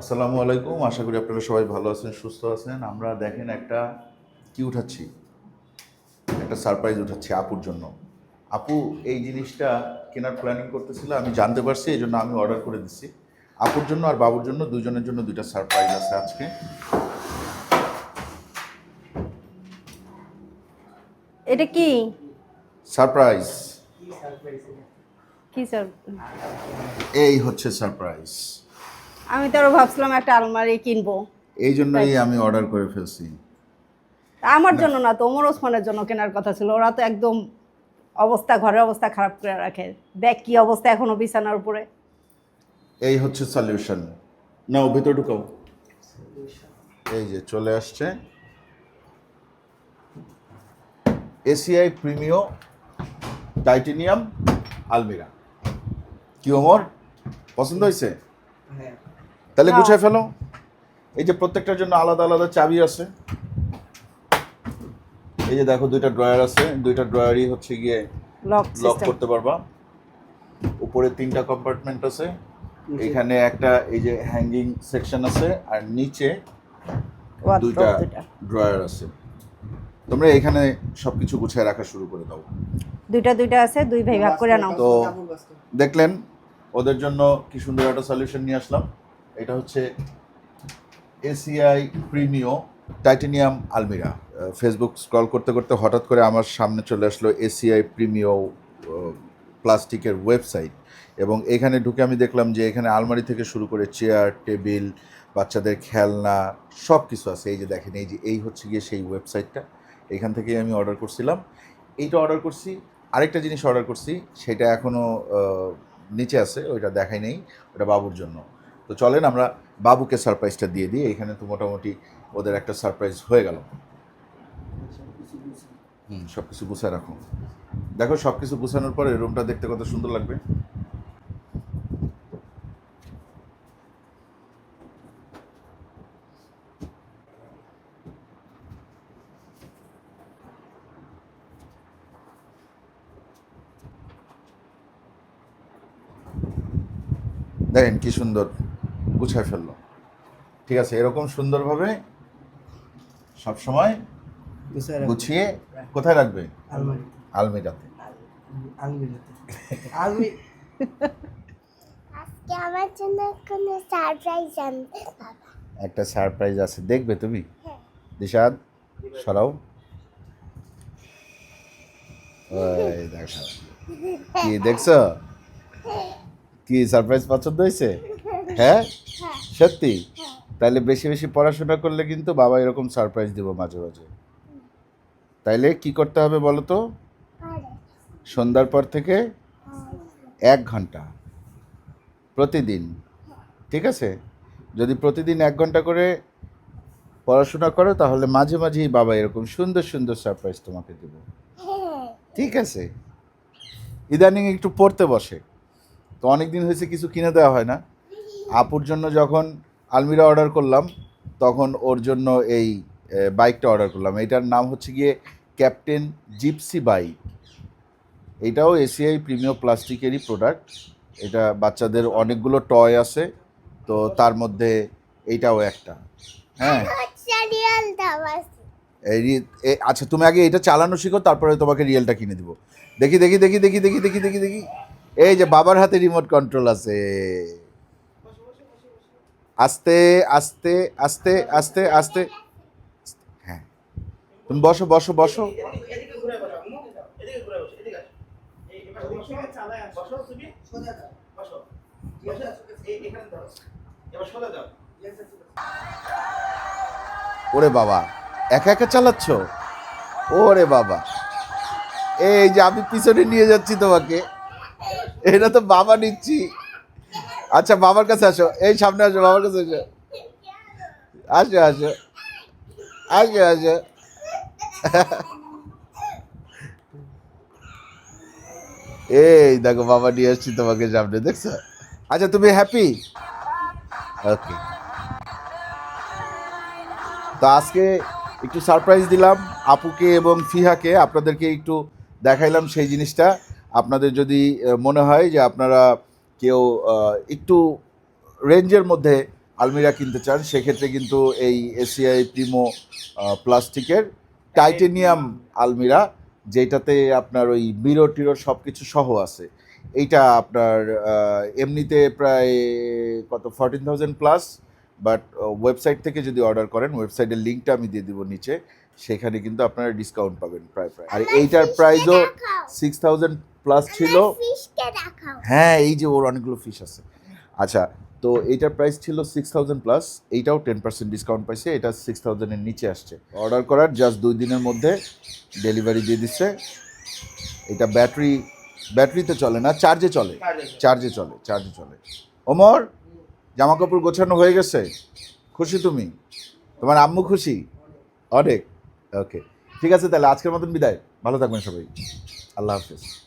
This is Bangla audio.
আসসালামু আলাইকুম। আশা করি আপনারা সবাই ভালো আছেন সুস্থ আছেন। আমরা দেখেন একটা কি উঠাচ্ছি? একটা সারপ্রাইজ উঠাচ্ছি আপুর জন্য। আপু এই জিনিসটা কেনার প্ল্যানিং করতেছিল আমি জানতে পারছি এই জন্য আমি অর্ডার করে দিচ্ছি। আপুর জন্য আর বাবুর জন্য দুজনের জন্য দুইটা সারপ্রাইজ আছে আজকে। এটা কি? সারপ্রাইজ কি স্যার এই হচ্ছে সারপ্রাইজ আমি তো আরও ভাবছিলাম একটা আলমারি কিনবো। এই জন্যই আমি অর্ডার করে ফেলছি। আমার জন্য না তো ওমর ওসমানের জন্য কেনার কথা ছিল। ওরা তো একদম অবস্থা ঘরের অবস্থা খারাপ করে রাখে। দেখ কি অবস্থা এখনও বিছানার উপরে। এই হচ্ছে সলিউশন নাও ভিতর ঢুকাও। এই যে চলে আসছে। এসিআই প্রিমিও টাইটেনিয়াম আলমিরা কি ওমর? পছন্দ হয়েছে? তাহলে। গুছায় ফেলো। এই যে প্রত্যেকটার জন্য আলাদা আলাদা চাবি আছে। এই যে দেখো দুইটা ড্রয়ার আছে। দুইটা ড্রয়ারই হচ্ছে গিয়ে লক লক করতে পারবা। উপরে তিনটা কম্পার্টমেন্ট আছে। এখানে একটা এই যে হ্যাঙ্গিং সেকশন আছে আর নিচে দুইটা ড্রয়ার আছে। তোমরা এখানে সবকিছু গুছিয়ে রাখা শুরু করে দাও। দুইটা দুইটা আছে দুই ভাই ভাগ করে নাও। তো দেখলেন ওদের জন্য কি সুন্দর একটা সলিউশন নিয়ে আসলাম। এটা হচ্ছে এসিআই প্রিমিও টাইটেনিয়াম আলমিরা ফেসবুক স্ক্রল করতে করতে হঠাৎ করে আমার সামনে চলে আসলো এসিআই প্রিমিও প্লাস্টিকের ওয়েবসাইট এবং এখানে ঢুকে আমি দেখলাম যে এখানে আলমারি থেকে শুরু করে চেয়ার টেবিল বাচ্চাদের খেলনা সব কিছু আছে। এই যে দেখেন, এই যে এই হচ্ছে গিয়ে সেই ওয়েবসাইটটা এখান থেকেই আমি অর্ডার করছিলাম। এইটা অর্ডার করছি। আরেকটা জিনিস অর্ডার করছি, সেটা এখনও নিচে আছে, ওইটা দেখাই নেই। ওটা বাবুর জন্য। তো চলেন আমরা বাবুকে সারপ্রাইজটা দিয়ে দিই। এখানে তো মোটামুটি ওদের একটা সারপ্রাইজ হয়ে গেল। হুম সব কিছু গুছায় রাখো। দেখো সব কিছু গুছানোর পরে রুমটা দেখতে কত সুন্দর লাগবে। দেখেন কি সুন্দর। গুছায় ফেলল। ঠিক আছে এরকম সুন্দরভাবে সবসময় গুছিয়ে কোথায় রাখবে? আলমিরাতে। আজকে আমার জন্য কোনো সারপ্রাইজ আনবে একটা সারপ্রাইজ আছে দেখবে তুমি? দিশাদ সরাও। কি দেখছ? কি সারপ্রাইজ পছন্দ হয়েছে? হ্যাঁ? সত্যি? তাহলে বেশি বেশি পড়াশোনা করলে কিন্তু বাবা এরকম সারপ্রাইজ দেবো মাঝে মাঝে। তাইলে কি করতে হবে বলো তো? সন্ধ্যার পর থেকে এক ঘণ্টা প্রতিদিন, ঠিক আছে? যদি প্রতিদিন এক ঘণ্টা করে পড়াশোনা করো, তাহলে মাঝে মাঝেই বাবা এরকম সুন্দর সুন্দর সারপ্রাইজ তোমাকে দেব। ঠিক আছে? ইদানিং একটু পড়তে বসে। তো অনেক দিন হয়েছে কিছু কিনে দেওয়া হয় না। আপুর জন্য যখন আলমিরা অর্ডার করলাম তখন ওর জন্য এই বাইকটা অর্ডার করলাম। এটার নাম হচ্ছে গিয়ে ক্যাপ্টেন জিপসি বাইক। এটাও এসিআই প্রিমিয়াম প্লাস্টিকেরই প্রোডাক্ট এটা বাচ্চাদের অনেকগুলো টয় আছে তো তার মধ্যে এইটাও একটা। হ্যাঁ। আচ্ছা তুমি আগে এটা চালানো শিখো তারপরে তোমাকে রিয়েলটা কিনে দিব। দেখি দেখি দেখি দেখি দেখি দেখি দেখি দেখি। এই যে বাবার হাতে রিমোট কন্ট্রোল আছে। আস্তে আস্তে আস্তে আস্তে আস্তে। হ্যাঁ। তুমি বসো বসো বসো। ওরে বাবা, একা একা চালাচ্ছ? ওরে বাবা। এই যে আমি পিছনে নিয়ে যাচ্ছি তোমাকে। এটা তো বাবা নিচ্ছি। আচ্ছা বাবার কাছে আসো। এই সামনে আসো, বাবার কাছে আসো। আসো আসো। আসো আসো। এই দেখো, বাবা নিয়ে আসছি তোমাকে সামনে, দেখছ? আচ্ছা তুমি হ্যাপি ওকে তো আজকে একটু সারপ্রাইজ দিলাম আপুকে এবং ফিহাকে। আপনাদেরকে একটু দেখাইলাম সেই জিনিসটা। আপনাদের যদি মনে হয় যে আপনারা কেউ একটু রেঞ্জের মধ্যে আলমিরা কিনতে চান, সেক্ষেত্রে কিন্তু এই এসিআই প্রিমো প্লাস্টিকের টাইটেনিয়াম আলমিরা, যেটাতে আপনার ওই বিরো টিরো সব কিছু সহ আছে। এইটা আপনার এমনিতে প্রায় কত fourteen thousand plus but website থেকে যদি অর্ডার করেন ওয়েবসাইটের লিঙ্কটা আমি দিয়ে দিব নিচে। সেখানে কিন্তু আপনারা ডিসকাউন্ট পাবেন প্রায় প্রায়। আর এইটার প্রাইসও সিক্স থাউজেন্ড প্লাস ছিল। ফিশকে দেখাও। হ্যাঁ এই যে ওর অনেকগুলো ফিশ আছে। আচ্ছা তো এইটার প্রাইস ছিল সিক্স থাউজেন্ড প্লাস এইটাও টেন পার্সেন্ট ডিসকাউন্ট পাইছে এটা সিক্স থাউজেন্ডের নিচে আসছে। অর্ডার করার জাস্ট দুই দিনের মধ্যে ডেলিভারি দিয়ে দিচ্ছে। এটা ব্যাটারি ব্যাটারিতে চলে না চার্জে চলে। চার্জে চলে। চার্জে চলে। ওমর জামা কাপড় গোছানো হয়ে গেছে? খুশি তুমি? তোমার আম্মু খুশি? অনেক। ওকে ঠিক আছে তাহলে আজকের মতন বিদায়। ভালো থাকবেন সবাই। আল্লাহ হাফিজ।